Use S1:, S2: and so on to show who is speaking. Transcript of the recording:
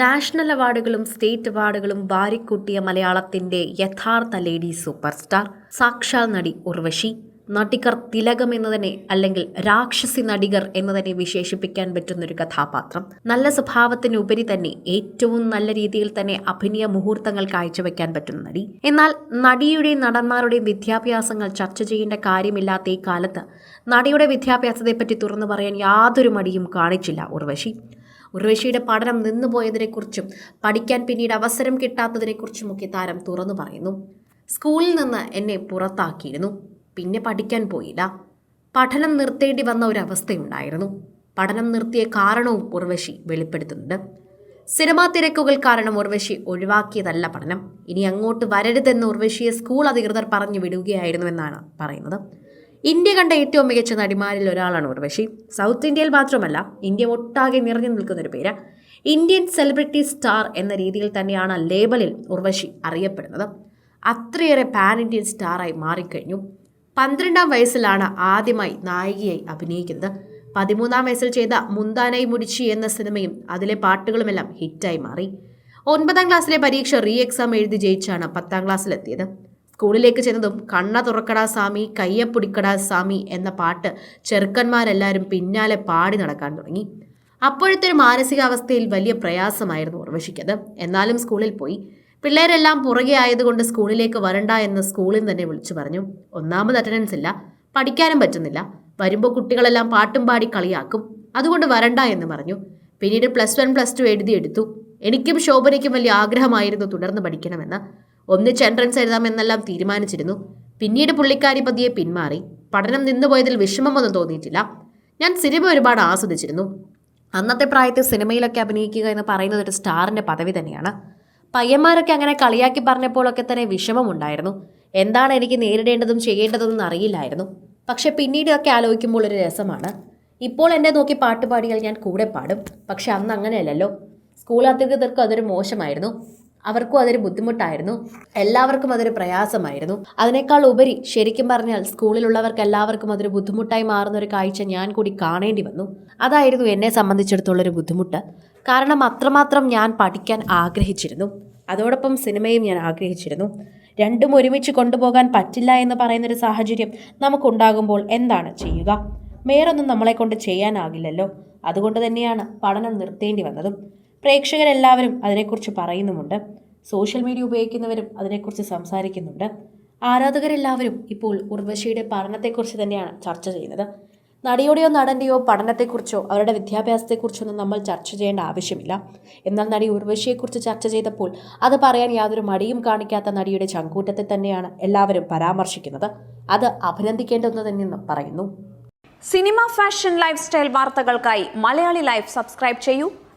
S1: National അവാർഡുകളും state അവാർഡുകളും വാരിക്കൂട്ടിയ മലയാളത്തിന്റെ യഥാർത്ഥ ലേഡി സൂപ്പർ സ്റ്റാർ സാക്ഷാൽ നടി ഉർവശി. നടികർ തിലകം എന്ന് തന്നെ അല്ലെങ്കിൽ രാക്ഷസി നടികർ എന്ന് തന്നെ വിശേഷിപ്പിക്കാൻ പറ്റുന്ന ഒരു കഥാപാത്രം. നല്ല സ്വഭാവത്തിനുപരി തന്നെ ഏറ്റവും നല്ല രീതിയിൽ തന്നെ അഭിനയ മുഹൂർത്തങ്ങൾ കാഴ്ചവെക്കാൻ പറ്റുന്ന നടി. എന്നാൽ നടിയുടെയും നടന്മാരുടെയും വിദ്യാഭ്യാസങ്ങൾ ചർച്ച ചെയ്യേണ്ട കാര്യമില്ലാത്ത ഈ കാലത്ത് നടിയുടെ വിദ്യാഭ്യാസത്തെപ്പറ്റി തുറന്നു പറയാൻ യാതൊരു മടിയും കാണിച്ചില്ല ഉർവശി. ഉർവശിയുടെ പഠനം നിന്നുപോയതിനെക്കുറിച്ചും പഠിക്കാൻ പിന്നീട് അവസരം കിട്ടാത്തതിനെക്കുറിച്ചും ഒക്കെ താരം തുറന്നു പറയുന്നു. സ്കൂളിൽ നിന്ന് എന്നെ പുറത്താക്കിയിരുന്നു. പിന്നെ പഠിക്കാൻ പോയില്ല. പഠനം നിർത്തേണ്ടി വന്ന ഒരവസ്ഥയുണ്ടായിരുന്നു. പഠനം നിർത്തിയ കാരണവും ഉർവശി വെളിപ്പെടുത്തുന്നുണ്ട്. സിനിമാ തിരക്കുകൾ കാരണം ഉർവശി ഒഴിവാക്കിയതല്ല പഠനം. ഇനി അങ്ങോട്ട് വരരുതെന്ന് ഉർവശിയെ സ്കൂൾ അധികൃതർ പറഞ്ഞു വിടുകയായിരുന്നുവെന്നാണ് പറയുന്നത്. ഇന്ത്യ കണ്ട ഏറ്റവും മികച്ച നടിമാരിൽ ഒരാളാണ് ഉർവശി. സൗത്ത് ഇന്ത്യയിൽ മാത്രമല്ല ഇന്ത്യ ഒട്ടാകെ നിറഞ്ഞു നിൽക്കുന്ന ഒരു പേര്. ഇന്ത്യൻ സെലിബ്രിറ്റി സ്റ്റാർ എന്ന രീതിയിൽ തന്നെയാണ് ലേബലിൽ ഉർവശി അറിയപ്പെടുന്നത്. അത്രയേറെ പാൻ ഇന്ത്യൻ സ്റ്റാറായി മാറിക്കഴിഞ്ഞു. പന്ത്രണ്ടാം വയസ്സിലാണ് ആദ്യമായി നായികയായി അഭിനയിക്കുന്നത്. പതിമൂന്നാം വയസ്സിൽ ചെയ്ത മുന്താനായി മുടിച്ചി എന്ന സിനിമയും അതിലെ പാട്ടുകളുമെല്ലാം ഹിറ്റായി മാറി. ഒൻപതാം ക്ലാസ്സിലെ പരീക്ഷ റീ എക്സാം എഴുതി ജയിച്ചാണ് പത്താം ക്ലാസ്സിലെത്തിയത്. സ്കൂളിലേക്ക് ചെന്നതും കണ്ണ തുറക്കടാ സ്വാമി കയ്യപ്പുടിക്കടാ സ്വാമി എന്ന പാട്ട് ചെറുക്കന്മാരെല്ലാവരും പിന്നാലെ പാടി നടക്കാൻ തുടങ്ങി. അപ്പോഴത്തെ ഒരു മാനസികാവസ്ഥയിൽ വലിയ പ്രയാസമായിരുന്നു ഉർവശിക്കത്. എന്നാലും സ്കൂളിൽ പോയി. പിള്ളേരെല്ലാം പുറകെ ആയതുകൊണ്ട് സ്കൂളിലേക്ക് വരണ്ട എന്ന് സ്കൂളിൽ തന്നെ വിളിച്ചു പറഞ്ഞു. ഒന്നാമത് അറ്റൻഡൻസ് ഇല്ല. പഠിക്കാനും പറ്റുന്നില്ല. വരുമ്പോൾ കുട്ടികളെല്ലാം പാട്ടും പാടി കളിയാക്കും. അതുകൊണ്ട് വരണ്ട എന്ന് പറഞ്ഞു. പിന്നീട് പ്ലസ് വൺ പ്ലസ് ടു എഴുതിയെടുത്തു. എനിക്കും ശോഭനയ്ക്കും വലിയ ആഗ്രഹമായിരുന്നു തുടർന്ന് പഠിക്കണമെന്ന്. ഒന്നിച്ച് എൻട്രൻസ് എഴുതാമെന്നെല്ലാം തീരുമാനിച്ചിരുന്നു. പിന്നീട് പുള്ളിക്കാരി പതിയെ പിന്മാറി. പഠനം നിന്നുപോയതിൽ വിഷമമൊന്നും തോന്നിയിട്ടില്ല. ഞാൻ സിനിമ ഒരുപാട് ആസ്വദിച്ചിരുന്നു. അന്നത്തെ പ്രായത്തിൽ സിനിമയിലൊക്കെ അഭിനയിക്കുക എന്ന് പറയുന്നത് ഒരു സ്റ്റാറിന്റെ പദവി തന്നെയാണ്. പയ്യന്മാരൊക്കെ അങ്ങനെ കളിയാക്കി പറഞ്ഞപ്പോഴൊക്കെ തന്നെ വിഷമമുണ്ടായിരുന്നു. എന്താണ് എനിക്ക് നേരിടേണ്ടതും ചെയ്യേണ്ടതെന്നും അറിയില്ലായിരുന്നു. പക്ഷെ പിന്നീടൊക്കെ ആലോചിക്കുമ്പോൾ ഒരു രസമാണ്. ഇപ്പോൾ എന്നെ നോക്കി പാട്ട് പാടിയാൽ ഞാൻ കൂടെ പാടും. പക്ഷെ അന്ന് അങ്ങനെയല്ലല്ലോ. സ്കൂൾ അധികൃതർക്കും അതൊരു മോശമായിരുന്നു. അവർക്കും അതൊരു ബുദ്ധിമുട്ടായിരുന്നു. എല്ലാവർക്കും അതൊരു പ്രയാസമായിരുന്നു. അതിനേക്കാൾ ഉപരി ശരിക്കും പറഞ്ഞാൽ സ്കൂളിലുള്ളവർക്ക് എല്ലാവർക്കും അതൊരു ബുദ്ധിമുട്ടായി മാറുന്ന ഒരു കാഴ്ച ഞാൻ കൂടി കാണേണ്ടി വന്നു. അതായിരുന്നു എന്നെ സംബന്ധിച്ചിടത്തോളൊരു ബുദ്ധിമുട്ട്. കാരണം അത്രമാത്രം ഞാൻ പഠിക്കാൻ ആഗ്രഹിച്ചിരുന്നു. അതോടൊപ്പം സിനിമയും ഞാൻ ആഗ്രഹിച്ചിരുന്നു. രണ്ടും ഒരുമിച്ച് കൊണ്ടുപോകാൻ പറ്റില്ല എന്ന് പറയുന്നൊരു സാഹചര്യം നമുക്കുണ്ടാകുമ്പോൾ എന്താണ് ചെയ്യുക? വേറൊന്നും നമ്മളെ കൊണ്ട് ചെയ്യാനാകില്ലല്ലോ. അതുകൊണ്ട് തന്നെയാണ് പഠനം നിർത്തേണ്ടി വന്നതും. പ്രേക്ഷകരെല്ലാവരും അതിനെക്കുറിച്ച് പറയുന്നുമുണ്ട്. സോഷ്യൽ മീഡിയ ഉപയോഗിക്കുന്നവരും അതിനെക്കുറിച്ച് സംസാരിക്കുന്നുണ്ട്. ആരാധകരെല്ലാവരും ഇപ്പോൾ ഉർവശിയുടെ പഠനത്തെക്കുറിച്ച് തന്നെയാണ് ചർച്ച ചെയ്യുന്നത്. നടിയുടെയോ നടന്റെയോ പഠനത്തെക്കുറിച്ചോ അവരുടെ വിദ്യാഭ്യാസത്തെക്കുറിച്ചൊന്നും നമ്മൾ ചർച്ച ചെയ്യേണ്ട ആവശ്യമില്ല. എന്നാൽ നടി ഉർവശിയെക്കുറിച്ച് ചർച്ച ചെയ്തപ്പോൾ അത് പറയാൻ യാതൊരു മടിയും കാണിക്കാത്ത നടിയുടെ ചങ്കൂറ്റത്തെ തന്നെയാണ് എല്ലാവരും പരാമർശിക്കുന്നത്. അത് അഭിനന്ദിക്കേണ്ടതെന്ന് തന്നെയെന്ന് പറയുന്നു.
S2: സിനിമ ഫാഷൻ ലൈഫ് സ്റ്റൈൽ വാർത്തകൾക്കായി മലയാളി ലൈഫ് സബ്സ്ക്രൈബ് ചെയ്യൂ.